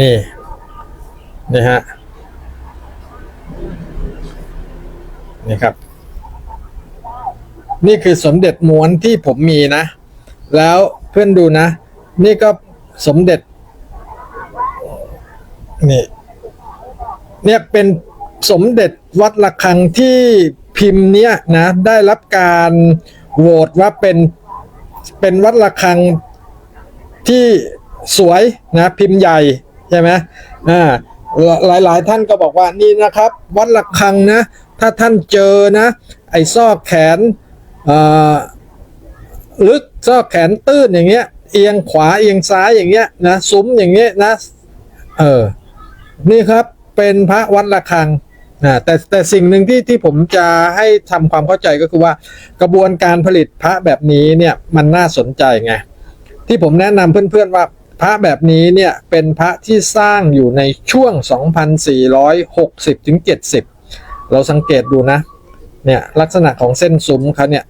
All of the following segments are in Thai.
นี่ นี่ฮะ นี่ครับ นี่คือสมเด็จม้วนที่ผมมีนะ แล้วเพื่อนดูนะ นี่ก็สมเด็จ นี่ เนี่ยเป็นสมเด็จวัดระฆังที่พิมพ์เนี้ยนะ ได้รับการโหวตว่าเป็นเป็นวัดระฆังที่สวยนะพิมพ์ใหญ่ ใช่ไหมอ่าหลายหลายท่านก็บอกว่านี่นะครับ วัดระฆังนะ ถ้าท่านเจอนะ ไอ้ซอกแขนอ่าลึกซอกแขนตื้นอย่างเงี้ย เอียงขวาเอียงซ้ายอย่างเงี้ยนะซุ้มอย่างเงี้ยนะเออนี่ครับเป็นพระวัดระฆังนะแต่แต่สิ่งหนึ่งที่ที่ผมจะให้ทำความเข้าใจก็คือว่ากระบวนการผลิตพระแบบนี้เนี่ยมันน่าสนใจไงที่ผมแนะนำเพื่อนๆว่า พระแบบนี้เนี่ยเป็นพระที่สร้างอยู่ในช่วง 2460ถึง70 เราสังเกตดูนะเนี่ยลักษณะของเส้นซุ้มเขาเนี่ย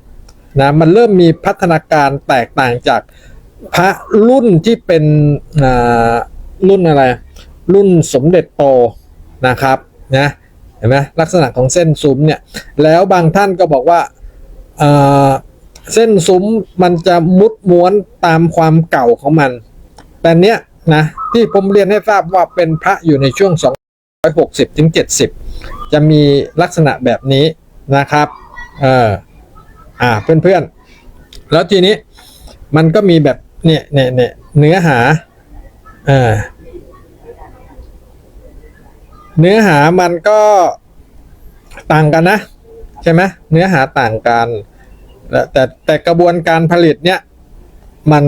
นะมันเริ่มมีพัฒนาการแตกต่างจากพระรุ่นที่เป็นอ่ารุ่นอะไร รุ่นสมเด็จโตนะครับนะเห็นไหมลักษณะของเส้นซุ้มเนี่ยแล้วบางท่านก็บอกว่าเอ่อเส้นซุ้มมันจะมุดม้วนตามความเก่าของมัน แต่เนี้ยนะที่ผมเรียนให้ทราบว่าเป็นพระอยู่ในช่วง 260ถึง70 จะมีลักษณะแบบนี้นะครับเอออ่าเพื่อนๆ แล้วทีนี้มันก็มีแบบเนี่ยเนี่ยเนี่ยเนื้อหาเอ่าเนื้อหามันก็ต่างกันนะ ใช่ไหมเนื้อหาต่างกันแต่แต่แต่กระบวนการผลิตเนี่ยมัน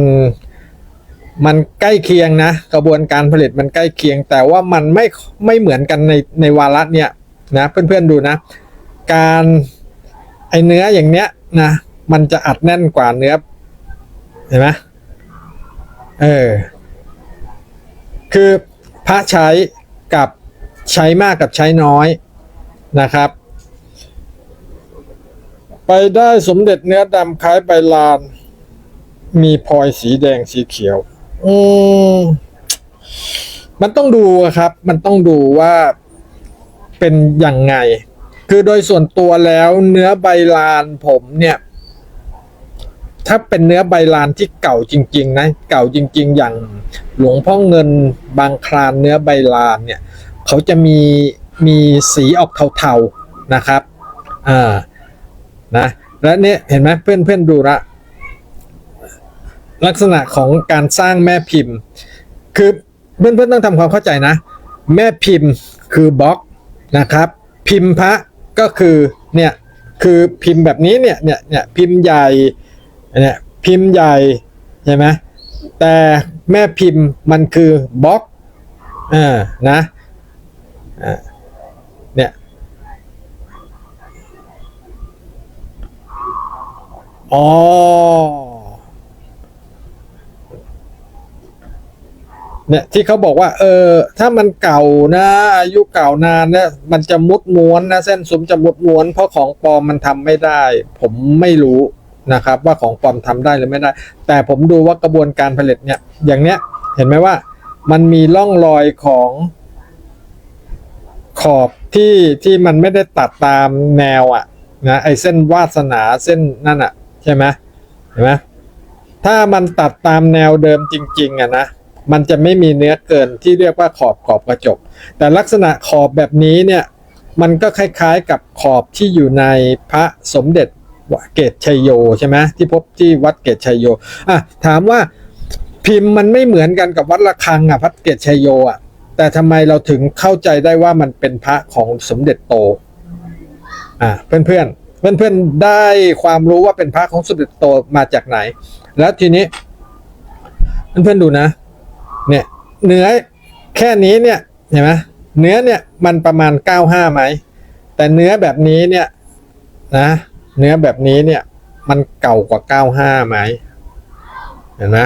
มันใกล้เคียงนะ กระบวนการผลิตมันใกล้เคียง แต่ว่ามันไม่ไม่เหมือนกันในในวาระเนี่ยนะเพื่อนๆดูนะ การไอเนื้ออย่างเนี้ยนะมันจะอัดแน่นกว่าเนื้อเห็นไหมเออคือพระใช้กับใช้มากกับใช้น้อยนะครับ ไปได้สมเด็จเนื้อดำคล้ายใบลาน มีพลอยสีแดงสีเขียว อืมมันต้องดูครับ มันต้องดูว่าเป็นยังไง คือโดยส่วนตัวแล้วเนื้อใบลานผมเนี่ย ถ้าเป็นเนื้อใบลานที่เก่าจริง ๆ นะ เก่าจริง ๆ อย่างหลวงพ่อเงินบางคลานเนื้อใบลานเนี่ย เขาจะมีมีสีออกเทาๆนะครับ อ่า นะ และเนี่ยเห็นไหมเพื่อนเพื่อนดูละ ลักษณะของการสร้างแม่พิมพ์ คือเพื่อนเพื่อนต้องทำความเข้าใจนะ แม่พิมพ์คือบล็อกนะครับ พิมพ์พระก็คือเนี่ยคือพิมพ์แบบนี้เนี่ยเนี่ยเนี่ยพิมพ์ใหญ่เนี่ยพิมพ์ใหญ่ใช่ไหมแต่แม่พิมพ์มันคือบล็อกอ่านะอ่าเนี่ยอ๋อ เนี่ยที่เขาบอกว่าเออถ้ามันเก่านะอายุเก่านานเนี่ยมันจะมุดม้วนนะเส้นซุ้มจะมุดม้วน เพราะของปลอมมันทำไม่ได้ ผมไม่รู้นะครับ ว่าของปลอมทำได้หรือไม่ได้ แต่ผมดูว่ากระบวนการผลิตเนี่ย อย่างเนี้ยเห็นไหมว่า มันมีร่องรอยของขอบที่ที่มันไม่ได้ตัดตามแนวอะนะไอเส้นวาสนาเส้นนั่นอะใช่ไหมเห็นไหมถ้ามันตัดตามแนวเดิมจริง ๆอะนะ มันจะไม่มีเนื้อเกินที่เรียกว่าขอบขอบกระจก แต่ลักษณะขอบแบบนี้เนี่ยมันก็คล้ายๆกับขอบที่อยู่ในพระสมเด็จเกตชัยโยใช่ไหมที่พบที่วัดเกตชัยโยอะถามว่าพิมพ์มันไม่เหมือนกันกับวัดระฆังอะพระเกตชัยโยอะแต่ทำไมเราถึงเข้าใจได้ว่ามันเป็นพระของสมเด็จโตอ่าเพื่อนเพื่อนเพื่อนเพื่อนๆได้ความรู้ว่าเป็นพระของสมเด็จโตมาจากไหน แล้วทีนี้เพื่อนเพื่อนๆดูนะ เนี่ยเนื้อแค่นี้เนี่ยเห็นไหมเนื้อเนี่ยมันประมาณ 95ไหมแต่เนื้อแบบนี้เนี่ยนะเนื้อแบบนี้เนี่ยมันเก่ากว่า 95ไหมเห็นไหม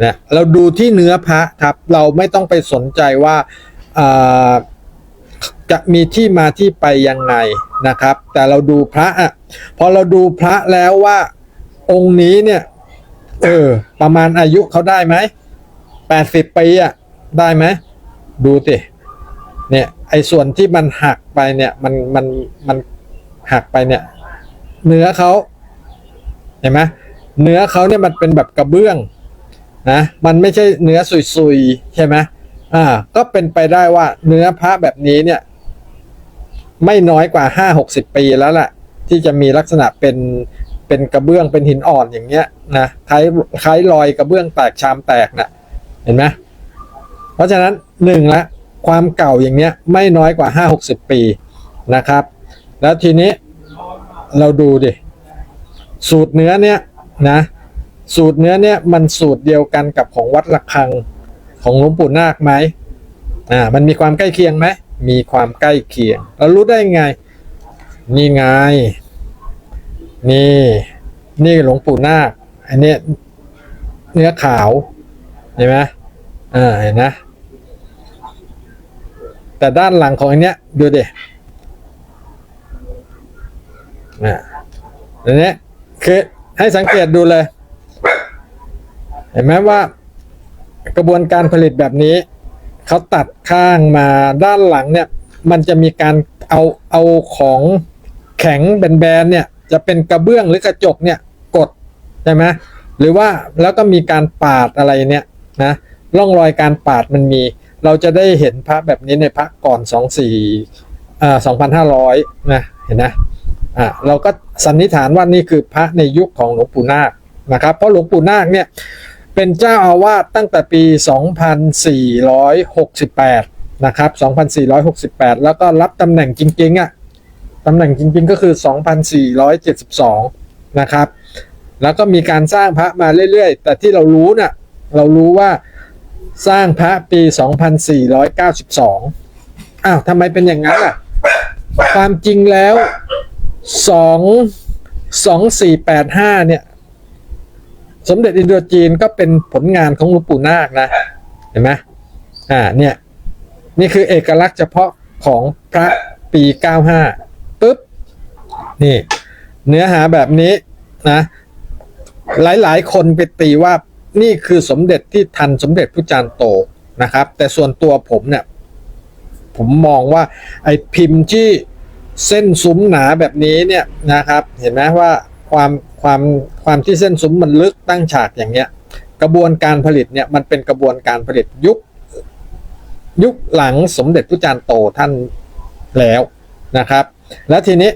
เนี่ยเราดูที่เนื้อพระครับเราไม่ต้องไปสนใจว่าอ่าจะมีที่มาที่ไปยังไงนะครับ แต่เราดูพระอะพอเราดูพระแล้วว่าองค์นี้เนี่ย เออ ประมาณอายุเขาได้ไหมแปดสิบปีอะได้ไหมดูสิเนี่ยไอ้ส่วนที่มันหักไปเนี่ย มันมันมันหักไปเนี่ย เนื้อเขาเห็นไหมเนื้อเขาเนี่ยมันเป็นแบบกระเบื้องนะมันไม่ใช่เนื้อสุยๆใช่ไหมอ่า ก็เป็นไปได้ว่าเนื้อพระแบบนี้เนี่ย ไม่น้อยกว่าห้าหกสิบปีแล้วแหละที่จะมีลักษณะเป็น เป็นกระเบื้องเป็นหินอ่อนอย่างเงี้ยนะคล้ายคล้ายรอยกระเบื้องแตกชามแตกนะ่ะเห็นไหมเพราะฉะนั้นหนึ่งละความเก่าอย่างเนี้ยไม่น้อยกว่าห้าหกสิบปีนะครับ แล้วทีนี้เราดูดิสูตรเนื้อเนี่ยนะสูตรเนื้อเนี่ยมันสูตรเดียวกันกับของวัดระฆังของหลวงปู่นาคไหมอ่ามันมีความใกล้เคียงไหมมีความใกล้เคียงเรารู้ได้ไงนี่ไง นี่นี่หลวงปู่นาคอันเนี้ยเนื้อขาวเห็นไหมอ่าเห็นนะแต่ด้านหลังของอันเนี้ยดูดิอ่าอันเนี้ยคือให้สังเกตดูเลย เห็นไหมว่ากระบวนการผลิตแบบนี้เขาตัดข้างมาด้านหลังเนี่ย มันจะมีการเอาเอาของแข็งแบนๆเนี่ย จะเป็นกระเบื้องหรือกระจกเนี่ยกดใช่ไหมหรือว่าแล้วก็มีการปาดอะไรเนี่ยนะร่องรอยการปาดมันมี เราจะได้เห็นพระแบบนี้ในพระก่อนสองสี่อ่าสองพันห้าร้อยนะเห็นนะอ่าเราก็สันนิษฐานว่านี่คือพระในยุคของหลวงปู่นาคนะครับ เพราะหลวงปู่นาคเนี่ยเป็นเจ้าอาวาสตั้งแต่ปี 2468 นะครับ 2468 แล้วก็รับตำแหน่งจริงๆอะ่ะ ตำแหน่งจริงๆก็คือ 2472 นะครับ แล้วก็มีการสร้างพระมาเรื่อยๆ แต่ที่เรารู้น่ะเรารู้ว่าสร้างพระปี 2492 อ้าวทำไมเป็นอย่างนั้นล่ะ ความจริงแล้ว 2 2485 เนี่ย สมเด็จอินโดจีนก็เป็นผลงานของหลวงปู่นาคนะ เห็นไหมอ่าเนี่ย นี่คือเอกลักษณ์เฉพาะของพระปี 95 นี่ เนื้อหาแบบนี้นะ หลายๆ คนไปตีว่านี่คือสมเด็จที่ทันสมเด็จพระจารย์โตนะครับ แต่ส่วนตัวผมเนี่ย ผมมองว่าไอ้พิมพ์ที่เส้นซุ้มหนาแบบนี้เนี่ยนะครับ เห็นไหมว่าความความความที่เส้นซุ้มมันลึกตั้งฉากอย่างเงี้ย กระบวนการผลิตเนี่ยมันเป็นกระบวนการผลิตยุคยุคหลังสมเด็จพระจารย์โตท่านแล้วนะครับ แล้วทีนี้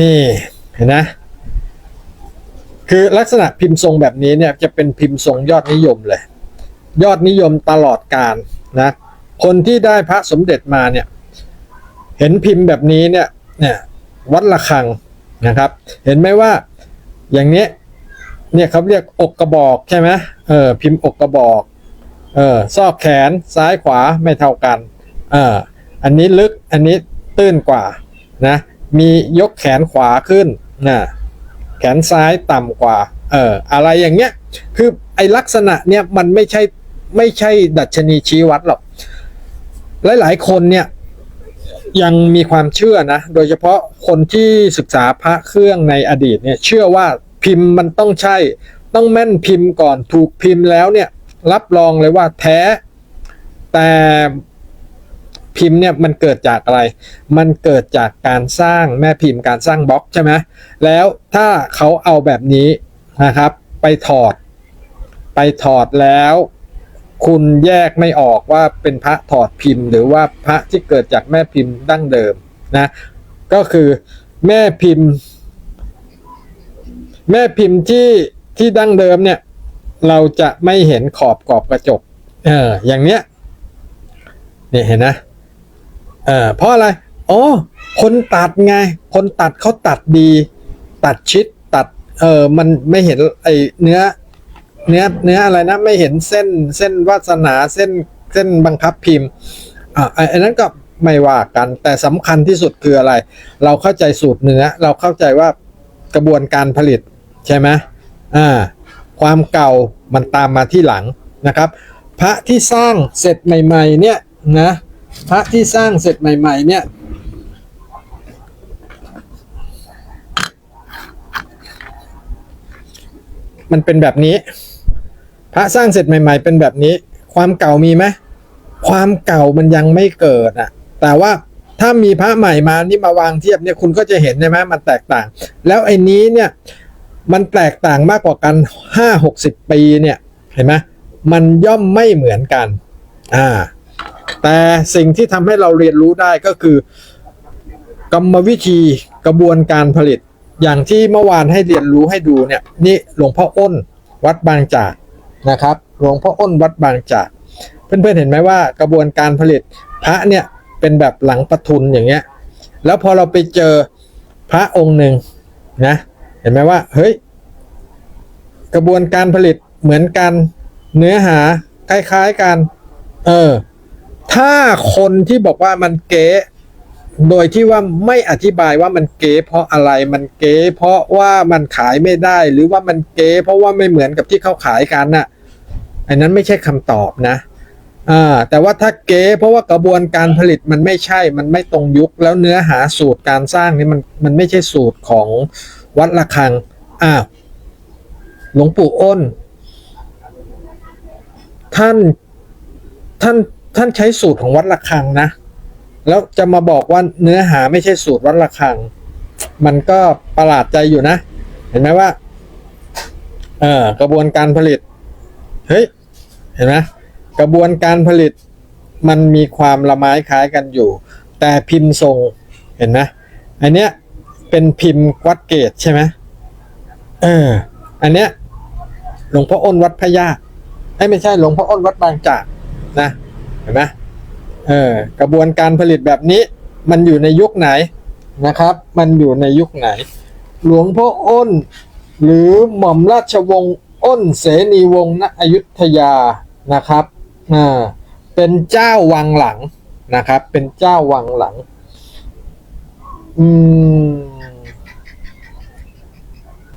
นี่เห็นนะ คือลักษณะพิมพ์ทรงแบบนี้เนี่ยจะเป็นพิมพ์ทรงยอดนิยมเลย ยอดนิยมตลอดการนะ คนที่ได้พระสมเด็จมาเนี่ยเห็นพิมพ์แบบนี้เนี่ยเนี่ยวัดระฆังนะครับ เห็นไหมว่าอย่างนี้เนี่ยเขาเรียกอกกระบอกใช่ไหมเออพิมพ์อกกระบอกเออซอกแขนซ้ายขวาไม่เท่ากันเอออันนี้ลึกอันนี้ตื้นกว่านะ มียกแขนขวาขึ้นนะแขนซ้ายต่ำกว่า เอออะไรอย่างเงี้ย คือไอลักษณะเนี่ยมันไม่ใช่ไม่ใช่ดัชนีชี้วัดหรอก หลายๆคนเนี่ยยังมีความเชื่อนะ โดยเฉพาะคนที่ศึกษาพระเครื่องในอดีตเนี่ยเชื่อว่าพิมพ์มันต้องใช่ ต้องแม่นพิมพ์ก่อนถูกพิมพ์แล้วเนี่ยรับรองเลยว่าแท้ แต่ พิมพ์เนี่ยมันเกิดจากอะไร มันเกิดจากการสร้างแม่พิมพ์การสร้างบล็อกใช่ไหมแล้วถ้าเขาเอาแบบนี้นะครับ ไปถอด ไปถอดแล้ว คุณแยกไม่ออกว่าเป็นพระถอดพิมพ์ หรือว่าพระที่เกิดจากแม่พิมพ์ดั้งเดิมนะก็คือแม่พิมพ์ แม่พิมพ์ที่ที่ดั้งเดิมเนี่ย เราจะไม่เห็นขอบกรอบกระจก เอออย่างเนี้ยนี่เห็นนะ เออเพราะอะไรอ๋อคนตัดไง คนตัดเขาตัดดี ตัดชิดตัด เออมันไม่เห็นไอเนื้อ เนื้อเนื้ออะไรนะไม่เห็นเส้นเส้นวาสนาเส้นเส้นบังคับพิมพ์อ่าอันนั้นก็ไม่ว่ากันแต่สำคัญที่สุดคืออะไร เราเข้าใจสูตรเนื้อ เราเข้าใจว่ากระบวนการผลิตใช่ไหมอ่าความเก่ามันตามมาที่หลังนะครับ พระที่สร้างเสร็จใหม่ ๆ เนี่ยนะ พระที่สร้างเสร็จใหม่ ๆ เนี่ย มันเป็นแบบนี้ พระสร้างเสร็จใหม่ ๆ เป็นแบบนี้ ความเก่ามีไหมความเก่ามันยังไม่เกิดอะ แต่ว่าถ้ามีพระใหม่มานี่มาวางเทียบเนี่ยคุณก็จะเห็นใช่ไหมมันแตกต่าง แล้วไอ้นี้เนี่ยมันแตกต่างมากกว่ากันห้าหกสิบปีเนี่ยเห็นไหมมันย่อมไม่เหมือนกัน อ่า แต่สิ่งที่ทำให้เราเรียนรู้ได้ก็คือกรรมวิธีกระบวนการผลิต อย่างที่เมื่อวานให้เรียนรู้ให้ดูเนี่ยนี่หลวงพ่ออ้นวัดบางจากนะครับหลวงพ่ออ้นวัดบางจากเพื่อนๆเห็นไหมว่ากระบวนการผลิตพระเนี่ยเป็นแบบหลังประทุนอย่างเงี้ยแล้วพอเราไปเจอพระองค์หนึ่งนะเห็นไหมว่าเฮ้ยกระบวนการผลิตเหมือนกันเนื้อหาคล้ายๆกันเออ ถ้าคนที่บอกว่ามันเก๋โดยที่ว่าไม่อธิบายว่ามันเก๋เพราะอะไรมันเก๋เพราะว่ามันขายไม่ได้ หรือว่ามันเก๋เพราะว่าไม่เหมือนกับที่เขาขายกันน่ะ อันนั้นไม่ใช่คำตอบนะอ่าแต่ว่าถ้าเก๋เพราะว่ากระบวนการผลิตมันไม่ใช่ มันไม่ตรงยุคแล้วเนื้อหาสูตรการสร้างนี่มันมันไม่ใช่สูตรของวัดระฆังอ้าวหลวงปู่อ้น ท่านท่าน ท่านใช้สูตรของวัดระฆังนะ แล้วจะมาบอกว่าเนื้อหาไม่ใช่สูตรวัดระฆัง มันก็ประหลาดใจอยู่นะ เห็นไหมว่าเออกระบวนการผลิต เฮ้ย เห็นไหมกระบวนการผลิตมันมีความละไม้คล้ายกันอยู่ แต่พิมพ์ทรงเห็นไหมอันเนี้ยเป็นพิมพ์วัดเกตใช่ไหมเออ อันเนี้ยหลวงพ่ออ้นวัดพระยาไอ้ไม่ใช่หลวงพ่ออ้นวัดบางจากนะ เห็นไหมเออกระบวนการผลิตแบบนี้ มันอยู่ในยุคไหนนะครับ มันอยู่ในยุคไหน หลวงพ่ออ้น หรือหม่อมราชวงศ์อ้นเสนีวงศ์ณอยุธยานะครับอ่าเป็นเจ้าวังหลังนะครับ เป็นเจ้าวังหลัง อืม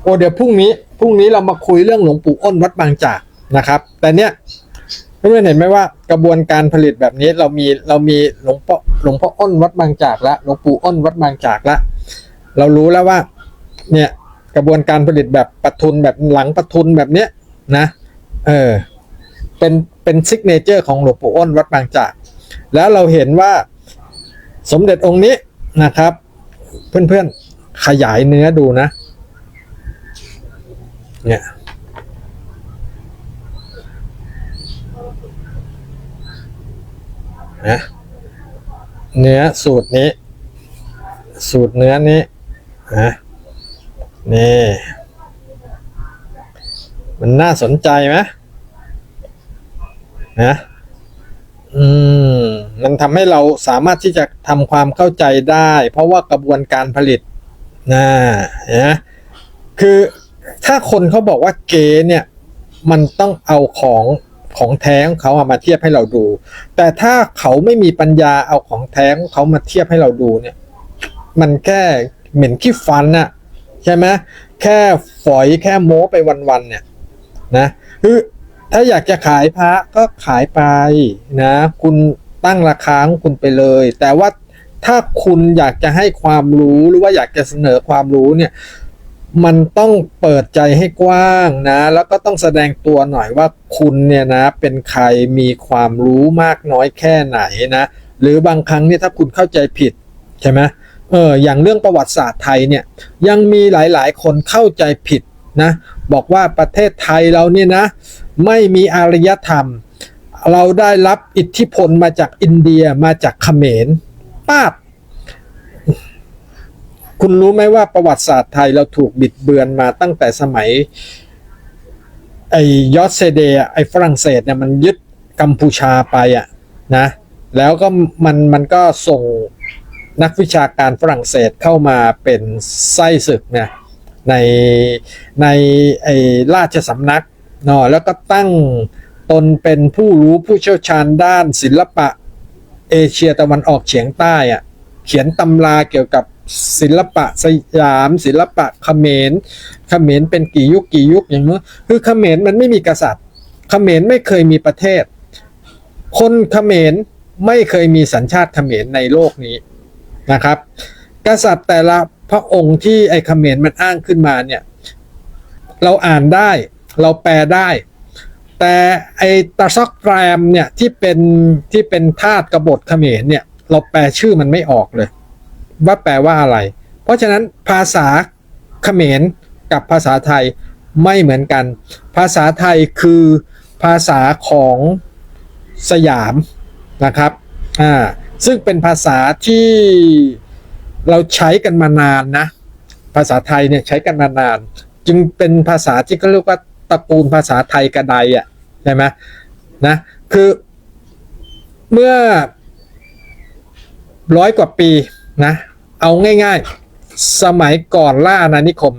โอเดี๋ยวพรุ่งนี้พรุ่งนี้เรามาคุยเรื่องหลวงปู่อ้นวัดบางจากนะครับ แต่เนี้ย เพื่อนๆเห็นไหมว่ากระบวนการผลิตแบบนี้เรามีเรามีหลวงพ่อหลวงพ่ออ้นวัดบางจากแล้วหลวงปู่อ้นวัดบางจากแล้วเรารู้แล้วว่าเนี่ยกระบวนการผลิตแบบปะทุนแบบหลังปะทุนแบบเนี้ยนะเออเป็นเป็นซิกเนเจอร์ของหลวงปู่อ้นวัดบางจาก แล้วเราเห็นว่าสมเด็จองค์นี้นะครับ เพื่อนๆขยายเนื้อดูนะเนี่ย นะเนื้อสูตรนี้ สูตรเนื้อนี้นะนี่ มันน่าสนใจไหมนะอืมมันทำให้เราสามารถที่จะทำความเข้าใจได้ เพราะว่ากระบวนการผลิตนะนะคือถ้าคนเขาบอกว่าเก๋เนี่ย มันต้องเอาของ ของแท้ของเขาอะมาเทียบให้เราดู แต่ถ้าเขาไม่มีปัญญาเอาของแท้ของเขามาเทียบให้เราดูเนี่ย มันแค่เหม็นขี้ฟันน่ะใช่ไหมแค่ฝอยแค่โม้ไปวันๆเนี่ยนะคือถ้าอยากจะขายพระก็ขายไปนะ คุณตั้งราคาของคุณไปเลย แต่ว่าถ้าคุณอยากจะให้ความรู้หรือว่าอยากจะเสนอความรู้เนี่ย มันต้องเปิดใจให้กว้างนะ แล้วก็ต้องแสดงตัวหน่อยว่าคุณเนี่ยนะ เป็นใครมีความรู้มากน้อยแค่ไหนนะ หรือบางครั้งเนี่ยถ้าคุณเข้าใจผิดใช่ไหมเอออย่างเรื่องประวัติศาสตร์ไทยเนี่ยยังมีหลายๆ คนเข้าใจผิดนะบอกว่าประเทศไทยเราเนี่ยนะ ไม่มีอารยธรรม เราได้รับอิทธิพลมาจากอินเดียมาจากเขมรป้าบ คุณรู้ไหมว่าประวัติศาสตร์ไทยเราถูกบิดเบือนมาตั้งแต่สมัย ไอยอสเซเดย์ไอฝรั่งเศสเนี่ยมันยึดกัมพูชาไปอะนะแล้วก็มันมันก็ส่งนักวิชาการฝรั่งเศสเข้ามาเป็นไส้ศึกนี่ยในในไอราชสำนักเนาะแล้วก็ตั้งตนเป็นผู้รู้ผู้เชี่ยวชาญด้านศิลปะเอเชียตะวันออกเฉียงใต้อะเขียนตำราเกี่ยวกับ ศิลปะสยาม ศิลปะเขมรเขมรเป็นกี่ยุคกี่ยุคอย่างนู้นคือเขมรมันไม่มีกษัตริย์เขมรไม่เคยมีประเทศ คนเขมรไม่เคยมีสัญชาติเขมรในโลกนี้นะครับ กษัตริย์แต่ละพระองค์ที่ไอ้เขมรมันอ้างขึ้นมาเนี่ยเราอ่านได้เราแปลได้ แต่ไอตาซอกแกรมเนี่ยที่เป็นที่เป็นธาตุกบฏเขมรเนี่ยเราแปลชื่อมันไม่ออกเลย ว่าแปลว่าอะไร เพราะฉะนั้นภาษาเขมรกับภาษาไทยไม่เหมือนกัน ภาษาไทยคือภาษาของสยามนะครับอ่าซึ่งเป็นภาษาที่เราใช้กันมานานนะ ภาษาไทยเนี่ยใช้กันมานาน จึงเป็นภาษาที่เขาเรียกว่าตระกูลภาษาไทยกระไดอะใช่ไหมนะคือเมื่อร้อยกว่าปี นะ เอาง่ายๆ สมัยก่อนล่าอาณานิคม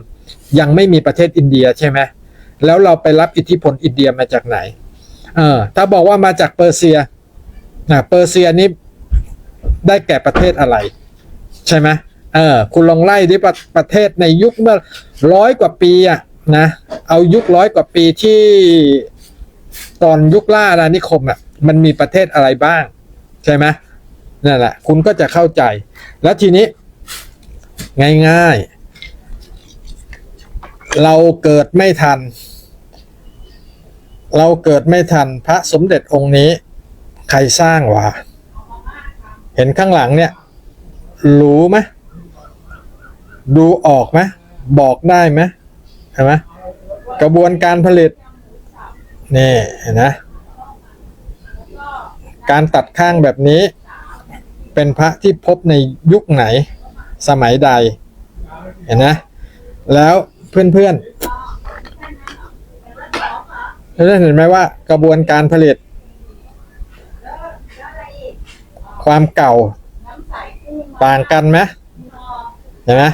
ยังไม่มีประเทศอินเดียใช่ไหมแล้วเราไปรับอิทธิพลอินเดียมาจากไหน เออ ถ้าบอกว่ามาจากเปอร์เซียนะเปอร์เซียนี้ได้แก่ประเทศอะไร ใช่ไหมเออ คุณลองไล่ดิประประเทศในยุคเมื่อร้อยกว่าปีอะนะ เอายุคร้อยกว่าปีที่ตอนยุคล่าอาณานิคมอะมันมีประเทศอะไรบ้าง ใช่ไหม นั่นแหละ คุณก็จะเข้าใจ แล้วทีนี้ ง่ายๆ เราเกิดไม่ทัน เราเกิดไม่ทันพระสมเด็จองค์นี้ ใครสร้างวะเห็นข้างหลังเนี่ย รู้ไหมดูออกไหมบอกได้ไหมเห็นไหมกระบวนการผลิตนี่เห็นนะ การตัดข้างแบบนี้ เป็นพระที่พบในยุคไหนสมัยใด เห็นนะ แล้วเพื่อนๆเราเห็นไหมว่ากระบวนการผลิต ความเก่าต่างกันไหมเห็นไหม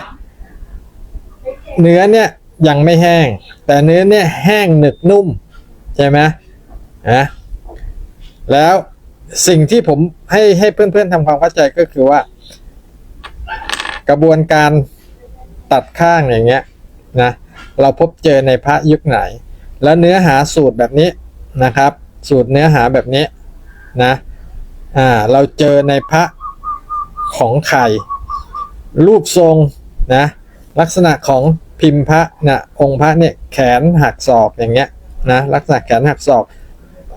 เนื้อเนี่ยยังไม่แห้ง แต่เนื้อเนี่ยแห้งหนึบนุ่ม ใช่ไหมนะแล้ว สิ่งที่ผมให้ให้เพื่อนๆทำความเข้าใจก็คือว่า กระบวนการตัดข้างอย่างเงี้ยนะเราพบเจอในพระยุคไหน แล้วเนื้อหาสูตรแบบนี้นะครับ สูตรเนื้อหาแบบนี้นะอ่าเราเจอในพระของไข่รูปทรงนะลักษณะของพิมพ์พระนะองค์พระเนี่ยแขนหักศอกอย่างเงี้ยนะลักษณะแขนหักศอก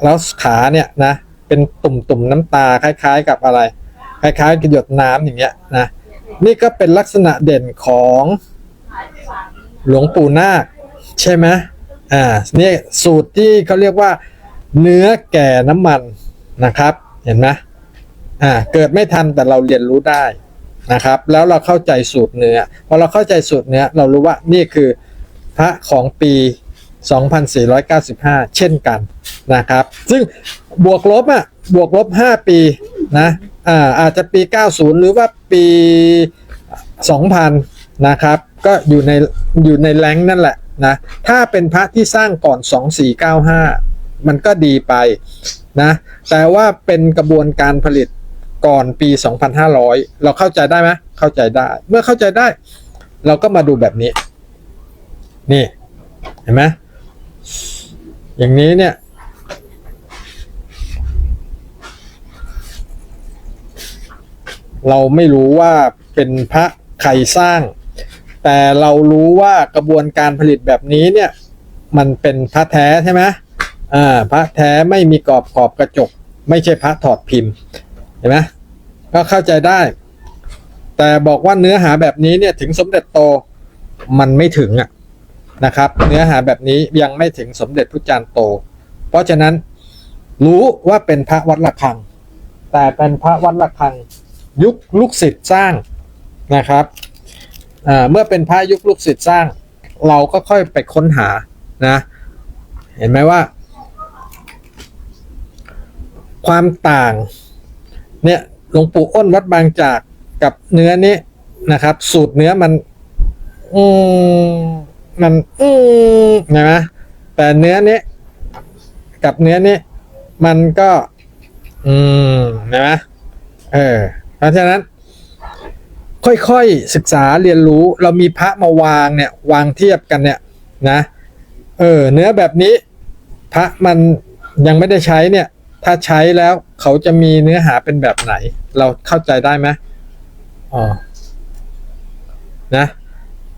แล้วขาเนี่ยนะ เป็นตุ่มๆน้ำตาคล้ายๆ กับอะไร คล้ายๆกับหยดน้ำอย่างเงี้ยนะนี่ก็เป็นลักษณะเด่นของหลวงปู่นาคใช่ไหมอ่าเนี่ยสูตรที่เขาเรียกว่า เนื้อแก่น้ำมันนะครับ เห็นไหมอ่าเกิดไม่ทันแต่เราเรียนรู้ได้นะครับ แล้วเราเข้าใจสูตรเนื้อพอเราเข้าใจสูตรเนื้อเรารู้ว่านี่คือพระของปี 2495 เช่นกันนะครับ ซึ่งบวกลบอะบวกลบ 5 ปีนะอ่าอาจจะปี 90 หรือว่าปี 2000 นะครับ ก็อยู่ในอยู่ในแรงนั่นแหละนะถ้าเป็นพระที่สร้างก่อน 2495 มันก็ดีไปนะแต่ว่าเป็นกระบวนการผลิตก่อนปี 2500 เราเข้าใจได้ไหมเข้าใจได้ เมื่อเข้าใจได้ เราก็มาดูแบบนี้ นี่ เห็นไหม อย่างนี้เนี่ย เราไม่รู้ว่าเป็นพระใครสร้าง แต่เรารู้ว่ากระบวนการผลิตแบบนี้เนี่ย มันเป็นพระแท้ใช่ไหมอ่าพระแท้ไม่มีกรอบขอบกระจก ไม่ใช่พระถอดพิมพ์เห็นไหมก็เข้าใจได้ แต่บอกว่าเนื้อหาแบบนี้เนี่ยถึงสมเด็จโตมันไม่ถึงอะ นะครับ เนื้อหาแบบนี้ยังไม่ถึงสมเด็จพระจารย์โต เพราะฉะนั้นรู้ว่าเป็นพระวัดระฆัง แต่เป็นพระวัดระฆังยุคลูกศิษย์สร้างนะครับเมื่อเป็นพระยุคลูกศิษย์สร้าง เราก็ค่อยไปค้นหานะ เห็นไหมว่า ความต่างเนี่ยหลวงปู่อ้นวัดบางจากกับเนื้อนี้นะครับ สูตรเนื้อมัน อืม มันอืมเห็นไหมแต่เนื้อนี้กับเนื้อนี้มันก็ อืมเห็นไหมเออ เพราะฉะนั้น ค่อยๆศึกษาเรียนรู้ เรามีพระมาวางเนี่ย วางเทียบกันเนี่ยนะเออ เนื้อแบบนี้ พระมันยังไม่ได้ใช้เนี่ย ถ้าใช้แล้วเขาจะมีเนื้อหาเป็นแบบไหน เราเข้าใจได้ไหมอ๋อนะ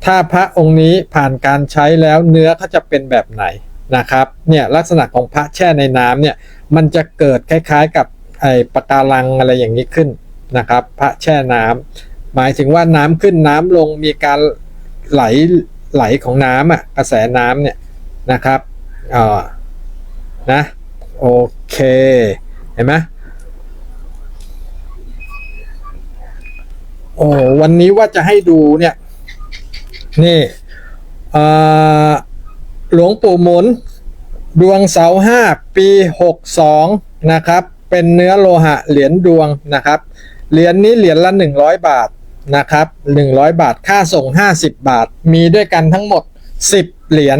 ถ้าพระองค์นี้ผ่านการใช้แล้วเนื้อเขาจะเป็นแบบไหนนะครับเนี่ยลักษณะของพระแช่ในน้ำเนี่ยมันจะเกิดคล้ายๆกับไอ้ปะการังอะไรอย่างนี้ขึ้นนะครับ พระแช่น้ำหมายถึงว่าน้ำขึ้นน้ำลงมีการไหลไหลของน้ำอะกระแสน้ำเนี่ยนะครับอ่านะโอเคเห็นไหมโอ้วันนี้ว่าจะให้ดูเนี่ย นี่หลวงปู่หมุน ดวงเสาห้าปีหกสองนะครับ เป็นเนื้อโลหะเหรียญดวงนะครับ เหรียญนี้เหรียญละหนึ่งร้อยบาทนะครับหนึ่งร้อยบาทค่าส่งห้าสิบบาท มีด้วยกันทั้งหมดสิบเหรียญ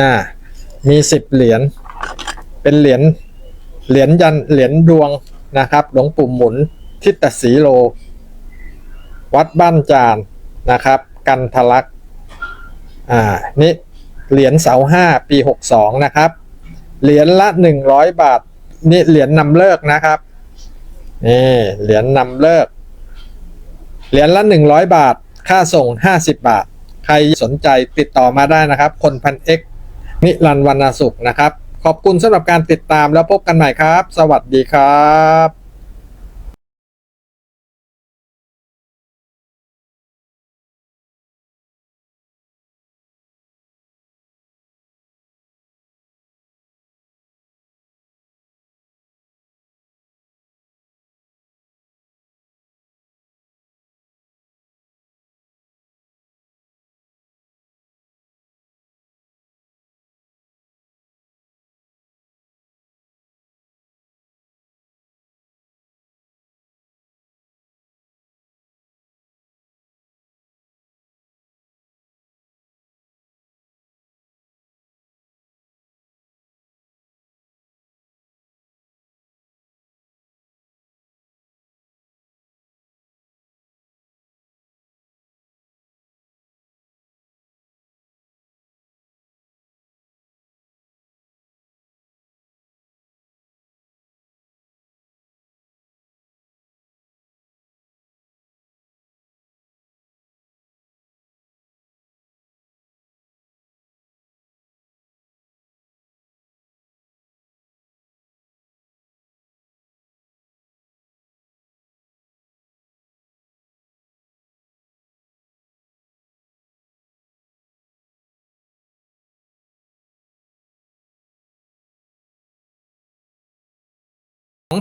นะมีสิบเหรียญเป็นเหรียญเหรียญยันเหรียญดวงนะครับ หลวงปู่หมุนทิตสีโล วัดบ้านจานนะครับ กันทะลักอ่านี่เหรียญเสาห้าปีหกสองนะครับ เหรียญละหนึ่งร้อยบาท นี่เหรียญนำเลิกนะครับนี่เหรียญนำเลิก เหรียญละหนึ่งร้อยบาท ค่าส่งห้าสิบบาท ใครสนใจติดต่อมาได้นะครับ คนพันเอ็กนิรันวรรณสุขนะครับ ขอบคุณสำหรับการติดตามแล้วพบกันใหม่ครับ สวัสดีครับ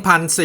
2004